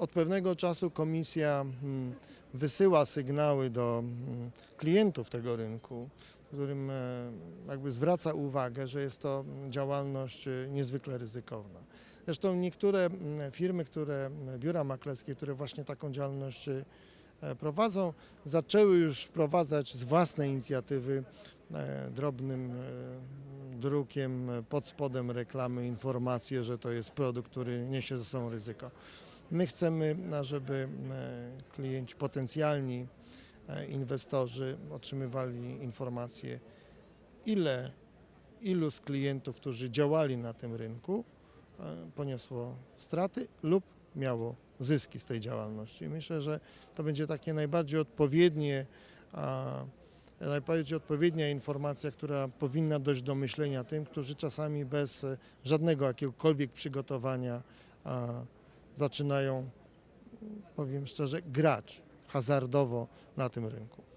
Od pewnego czasu komisja mm, wysyła sygnały do mm, klientów tego rynku, którym e, jakby zwraca uwagę, że jest to działalność e, niezwykle ryzykowna. Zresztą niektóre mm, firmy, które, biura maklerskie, które właśnie taką działalność e, prowadzą, zaczęły już wprowadzać z własnej inicjatywy drobnym drukiem pod spodem reklamy informację, że to jest produkt, który niesie ze sobą ryzyko. My chcemy, a żeby e, klienci potencjalni e, inwestorzy otrzymywali informacje, ile, ilu z klientów, którzy działali na tym rynku, e, poniosło straty lub miało zyski z tej działalności. Myślę, że to będzie takie najbardziej odpowiednie, najbardziej odpowiednia informacja, która powinna dojść do myślenia tym, którzy czasami bez żadnego jakiegokolwiek przygotowania zaczynają, powiem szczerze, grać hazardowo na tym rynku.